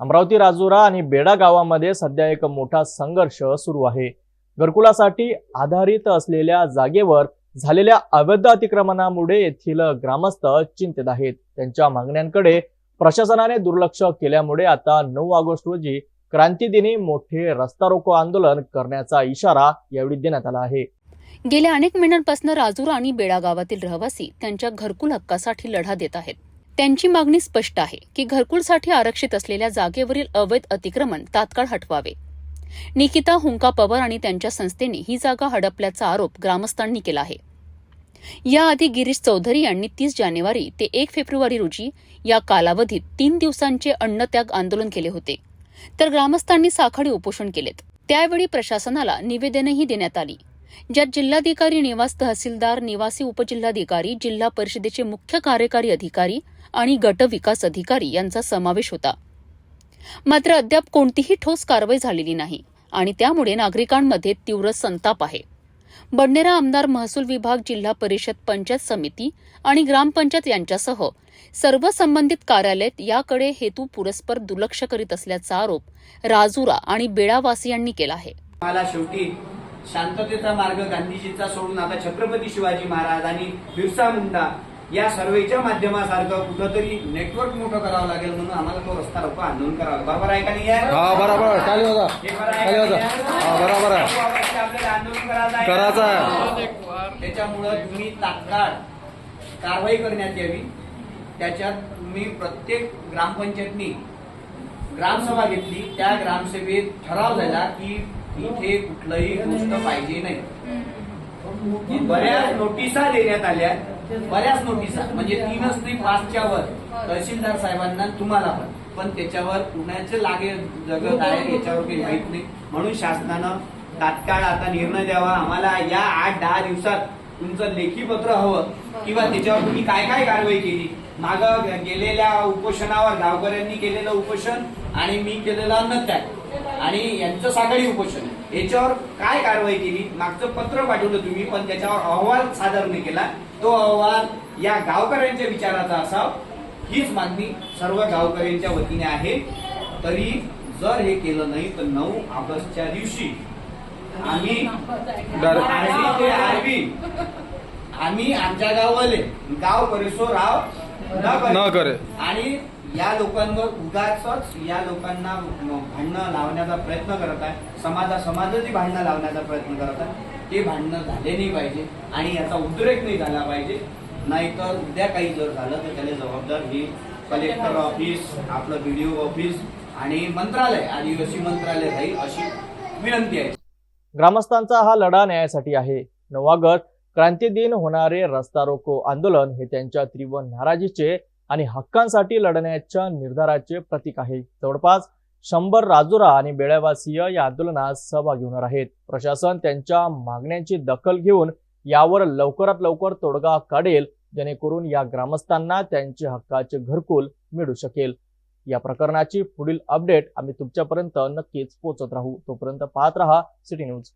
अमरावती राजुरा आणि बेडा गावामध्ये सध्या एक मोठा संघर्ष सुरू आहे. घरकुलासाठी आधारित असलेल्या जागेवर झालेल्या अवैध अतिक्रमणामुळे येथील ग्रामस्थ चिंतेत आहेत. त्यांच्या मागण्यांकडे प्रशासनाने दुर्लक्ष केल्यामुळे आता नऊ ऑगस्ट रोजी क्रांतीदिनी मोठे रस्ता रोको आंदोलन करण्याचा इशारा यावेळी देण्यात आला आहे. गेल्या अनेक महिन्यांपासून राजुरा आणि बेडा गावातील रहिवासी त्यांच्या घरकुल हक्कासाठी लढा देत आहेत. त्यांची मागणी स्पष्ट आहे की घरकुलसाठी आरक्षित असलेल्या जागेवरील अवैध अतिक्रमण तात्काळ हटवावे. निकिता हुंका पवार आणि त्यांच्या संस्थेने ही जागा हडपल्याचा आरोप ग्रामस्थांनी केला आहे. याआधी गिरीश चौधरी यांनी तीस जानेवारी ते एक फेब्रुवारी रोजी या कालावधीत तीन दिवसांचे अन्नत्याग आंदोलन केले होते. तर ग्रामस्थांनी साखळी उपोषण केलेत. त्यावेळी प्रशासनाला निवेदनही देण्यात आली. ज्यात जिल्हाधिकारी निवास तहसीलदार निवासी उपजिल्हाधिकारी जिल्हा परिषदेचे मुख्य कार्यकारी अधिकारी आणि गट विकास अधिकारी यांचा समावेश होता. मात्र अद्याप कोणतीही ठोस कारवाई झालेली नाही आणि त्यामुळे नागरिकांमध्ये तीव्र संताप आहे. बडनेरा आमदार महसूल विभाग जिल्हा परिषद पंचायत समिती आणि ग्रामपंचायत यांच्यासह सर्व संबंधित कार्यालयात याकडे हेतू पुरस्पर दुर्लक्ष करीत असल्याचा आरोप राजुरा आणि बेडावासियांनी केला आहे. मला शेवटी शांततेचा मार्ग गांधीजीचा सोडून आता छत्रपती शिवाजी महाराज आणि बिरसा मुंडा या सर्वेच्या माध्यमासारखं कुठंतरी नेटवर्क मोठं करावं लागेल म्हणून आम्हाला तो रस्ता रोको आंदोलन करावं. बरोबर आहे का नाही? हा हे? हा आपल्याला आंदोलन करायचं. त्याच्यामुळं तुम्ही तात्काळ कारवाई करण्यात यावी त्याच्यात तुम्ही प्रत्येक ग्रामपंचायतनी ग्रामसभा घेतली त्या ग्रामसभेत ठराव झाला की इथे कुठलंही गोष्ट पाहिजे नाही. बऱ्याच नोटिसा देण्यात आल्या बऱ्याच नोटिसा. म्हणजे तीनच नाही पाचच्या वर तहसीलदार साहेबांना तुम्हाला पण. पण त्याच्यावर कुणाचे लागे जगत आहे याच्यावर काही माहीत नाही. म्हणून शासनानं तात्काळ आता निर्णय द्यावा. आम्हाला या आठ दहा दिवसात तुमचं लेखी पत्र हवं किंवा त्याच्यावर तुम्ही काय काय कारवाई केली? माग गेलेल्या उपोषणावर गावकऱ्यांनी केलेलं उपोषण आणि मी केलेलं अन्नत्याग. आणि यांचं साखळी उपोषण याच्यावर काय कारवाई केली? मागचं पत्र पाठवलं तुम्ही पण त्याच्यावर अहवाल सादर नाही केला. तो अहवाल या गावकऱ्यांच्या विचाराचा असावा. हीच मागणी सर्व गावकऱ्यांच्या वतीने आहे. तरी जर हे केलं नाही तर नऊ ऑगस्टच्या दिवशी आम्ही आरबी आम्ही आमच्या गाववाले गाव परिसो राव न करे. आणि या लोकांवर उगाच या लोकांना भांडणं लावण्याचा प्रयत्न करत आहे. समाजा समाजाची भांडणं लावण्याचा प्रयत्न करत आहे. ते भांडणं झाले नाही पाहिजे आणि याचा उद्रेक नाही झाला पाहिजे. नाहीतर उद्या काही जर झालं तर त्याला जबाबदार हे कलेक्टर ऑफिस आपलं ओ ऑफिस आणि मंत्रालय आदिवासी मंत्रालय राहील अशी विनंती आहे. ग्रामस्थांचा हा लढा न्यायासाठी आहे. नवागत क्रांती दिन होणारे रस्ता रोको आंदोलन हे त्यांच्या तीव्र नाराजीचे आणि हक्कांसाठी लढण्याच्या निर्धाराचे प्रतीक आहे. जवळपास शंभर राजुरा आणि बेळ्यावासीय या आंदोलनात सहभागी होणार आहेत. प्रशासन त्यांच्या मागण्यांची दखल घेऊन यावर लवकरात लवकर तोडगा काढेल जेणेकरून या ग्रामस्थांना त्यांचे हक्काचे घरकुल मिळू शकेल. या प्रकरणाची पुढील अपडेट आम्ही तुमच्यापर्यंत नक्कीच पोहोचत राहू. तोपर्यंत पाहत रहा सिटी न्यूज.